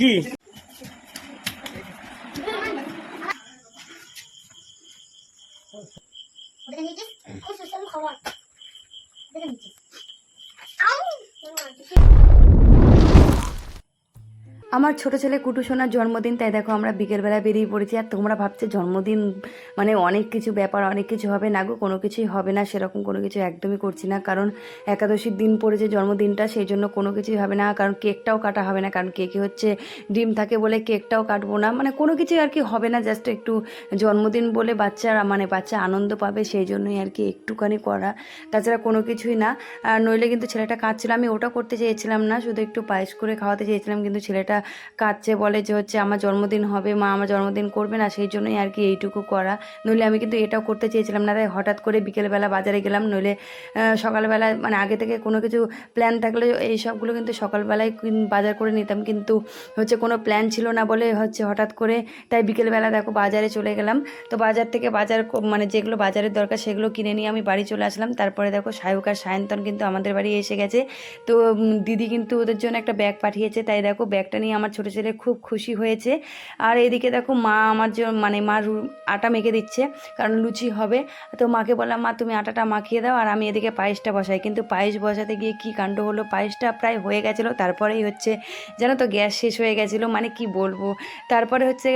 কি? খাবার। আমার ছোট ছেলে কুটু সোনার জন্মদিন, তাই দেখো আমরা বিকেলবেলা বেরিয়ে পড়েছি। আর তোমরা ভাবছ জন্মদিন মানে অনেক কিছু ব্যাপার, অনেক কিছু হবে? না গো, কোনো কিছুই হবে না, সেরকম কোনো কিছু একদমই করছি না। কারণ একাদশীর দিন পড়েছে জন্মদিনটা, সেই জন্য কোনো কিছুই হবে না। কারণ কেকটাও কাটা হবে না, কারণ কেকে হচ্ছে ডিম থাকে বলে কেকটাও কাটবো না। মানে কোনো কিছুই আর কি হবে না, জাস্ট একটু জন্মদিন বলে বাচ্চারা মানে বাচ্চা আনন্দ পাবে, সেই জন্যই আর কি একটুখানি করা। তাছাড়া কোনো কিছুই না। আর নইলে কিন্তু ছেলেটা কাঁদছিল, আমি ওটা করতে চেয়েছিলাম না, শুধু একটু পায়েস করে খাওয়াতে চেয়েছিলাম, কিন্তু ছেলেটা কাঁদছে, বলে যে হচ্ছে আমার জন্মদিন হবে, মা আমার জন্মদিন করবে না, সেই জন্যই আর কি এইটুকু করা। নইলে আমি কিন্তু এটাও করতে চেয়েছিলাম না তাই হঠাৎ করে বিকেলবেলা বাজারে গেলাম, নইলে সকালবেলা মানে আগে থেকে কোনো কিছু প্ল্যান থাকলে এই সবগুলো কিন্তু সকালবেলায় বাজার করে নিতাম, কিন্তু হচ্ছে কোনো প্ল্যান ছিল না বলে হচ্ছে হঠাৎ করে, তাই বিকেলবেলা দেখো বাজারে চলে গেলাম। তো বাজার থেকে বাজার মানে যেগুলো বাজারের দরকার সেগুলো কিনে নিয়ে আমি বাড়ি চলে আসলাম। তারপরে দেখো সায়ক আর সায়ন্তন কিন্তু আমাদের বাড়ি এসে গেছে। তো দিদি কিন্তু ওদের জন্য একটা ব্যাগ পাঠিয়েছে, তাই দেখো ব্যাগটা নিয়ে আমার ছোটো ছেলে খুব খুশি হয়েছে। আর এদিকে দেখো মা আমার জন্য মানে মা আটা মেখে দিচ্ছে, কারণ লুচি হবে। তো মাকে বললাম, মা, তুমি আটাটা মাখিয়ে দাও আর আমি এদিকে পায়েসটা বসাই। কিন্তু পায়েস বসাতে গিয়ে কি কাণ্ড হলো? পায়েসটা প্রায় হয়ে গেছিল। তারপরেই হচ্ছে, জানো তো, গ্যাস শেষ হয়ে গেছিল। মানে কি বলব? তারপরে হচ্ছে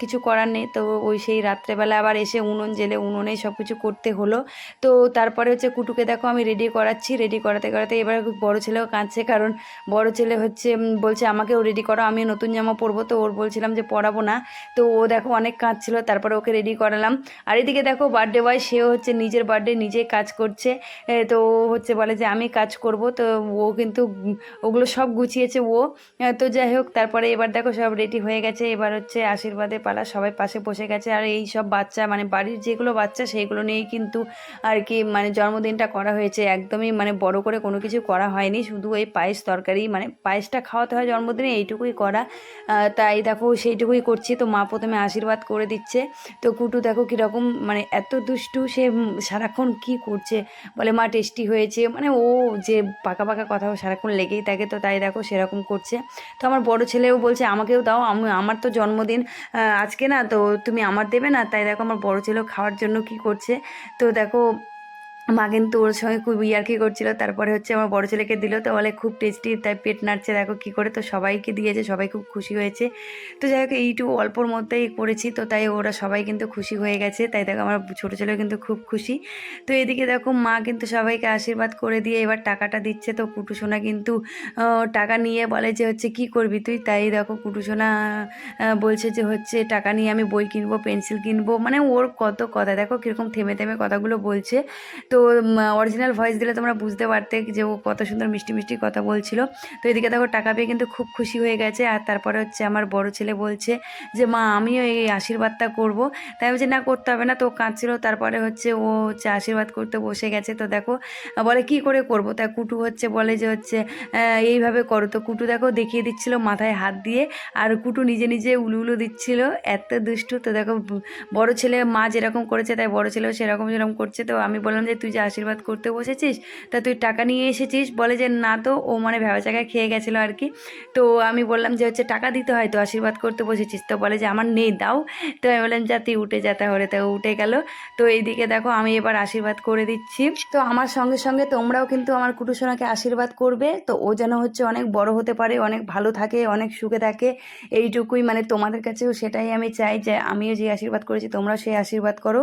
কিছু করার নেই। তো ওই সেই রাত্রেবেলা আবার এসে উনুন, জেলে উনুনেই সব কিছু করতে হলো। তো তারপরে হচ্ছে, কুটুকে দেখো, আমি রেডি করাচ্ছি। রেডি করাতে করাতে এবার বড় ছেলেও কাঁদছে। কারণ বড় ছেলে হচ্ছে বলছে, আমাকেও রেডি করো আমি নতুন জামা পরবো। তো ওর বলছিলাম যে পরাবো না। তো ও দেখো অনেক কাঁদছিল, তারপরে ওকে রেডি করালাম। আর এদিকে দেখো বার্থডে বয় সেও হচ্ছে নিজের বার্থডে নিজেই কাজ করছে। তো ও হচ্ছে বলে যে, আমি কাজ করব। তো ও কিন্তু ওগুলো সব গুছিয়েছে ও। তো যাই হোক, তারপরে এবার দেখো সব রেডি হয়ে গেছে। এবার হচ্ছে আশীর্বাদে পালা, সবাই পাশে বসে গেছে। আর এই সব বাচ্চা মানে বাড়ির যেগুলো বাচ্চা সেইগুলো নিয়েই কিন্তু আর কি মানে জন্মদিনটা করা হয়েছে। একদমই মানে বড় করে কোনো কিছু করা হয়নি। শুধু এই পায়েস তরকারি মানে পায়েসটা খাওয়াতে হয় জন্মদিনে এইটুকুই করা। তাই দেখো সেইটুকুই করছি। তো মা প্রথমে আশীর্বাদ করে দিচ্ছে। তো কুটু দেখো কীরকম মানে এত দুষ্টু, সে সারাক্ষণ কি করছে? বলে, মা টেস্টি হয়েছে। মানে ও যে পাকা পাকা কথা সারাক্ষণ লেগেই থাকে। তো তাই দেখো সেরকম করছে। তো আমার বড় ছেলেও বলছে, আমাকেও দাও। আমি, আমার তো জন্মদিন আজকে না, তো তুমি আমার দেবে না? তাই দেখো আমার বড় ছেলেও খাওয়ার জন্য কি করছে? তো দেখো মা কিন্তু ওর সঙ্গে খুব ইয়ার্কি করছিল, তারপরে হচ্ছে আমার বড় ছেলেকে দিল, তো বলে খুব টেস্টি, তাই পেট নাড়ছে, দেখো কী করে, তো সবাইকে দিয়েছে, সবাই খুব খুশি হয়েছে। তো যাই হোক এইটুকু অল্পর মধ্যেই করেছি, তো তাই ওরা সবাই কিন্তু খুশি হয়ে গেছে, তাই দেখো আমার ছোটো ছেলেও কিন্তু খুব খুশি। তো এদিকে দেখো মা কিন্তু সবাইকে আশীর্বাদ করে দিয়ে এবার টাকাটা দিচ্ছে, তো কুটুসোনা কিন্তু টাকা নিয়ে বলে যে হচ্ছে কি করবি তুই, তাই দেখো কুটুসোনা বলছে যে হচ্ছে টাকা নিয়ে আমি বই কিনবো, পেন্সিল কিনবো মানে ওর কত কথা, দেখো কীরকম থেমে থেমে কথাগুলো বলছে। তো অরিজিনাল ভয়েস দিলে তোমরা বুঝতে পারতে যে ও কত সুন্দর মিষ্টি মিষ্টি কথা বলছিল। তো এদিকে দেখো টাকা পেয়ে কিন্তু খুব খুশি হয়ে গেছে। আর তারপরে হচ্ছে আমার বড় ছেলে বলছে যে, মা, আমিও এই আশীর্বাদটা করব। তাই বলছে, না, করতে হবে না। তো কাঁদছিল। তারপরে হচ্ছে ও হচ্ছে আশীর্বাদ করতে বসে গেছে। তো দেখো, বলে, কি করে করব? তাই কুটু হচ্ছে বলে যে, হচ্ছে এইভাবে করো। তো কুটু দেখো দেখিয়ে দিচ্ছিল মাথায় হাত দিয়ে। আর কুটু নিজে নিজে উলু উলু দিচ্ছিল। এত দুষ্টু। তো দেখো, বড় ছেলে মা যেরকম করেছে, তাই বড় ছেলেও সেরকম যেরকম করছে। তো আমি বললাম যে তুই যে আশীর্বাদ করতে বসেছিস, তা তুই টাকা নিয়ে এসেছিস? বলে যে না তো, ও মানে ভেবা জায়গায় খেয়ে গেছিল আর কি। তো আমি বললাম যে হচ্ছে টাকা দিতে হয়, তো আশীর্বাদ করতে বসেছিস। তো বলে যে আমার নেই, দাও। তো আমি বললাম, যা, তুই উঠে যা তাহলে। তো উঠে গেল। তো এইদিকে দেখো, আমি এবার আশীর্বাদ করে দিচ্ছি। তো আমার সঙ্গে সঙ্গে তোমরাও কিন্তু আমার কুটুসোনাকে আশীর্বাদ করবে। তো ও যেন হচ্ছে অনেক বড় হতে পারে, অনেক ভালো থাকে, অনেক সুখে থাকে। এইটুকুই মানে তোমাদের কাছেও সেটাই আমি চাই যে আমিও যে আশীর্বাদ করেছি, তোমরাও সেই আশীর্বাদ করো।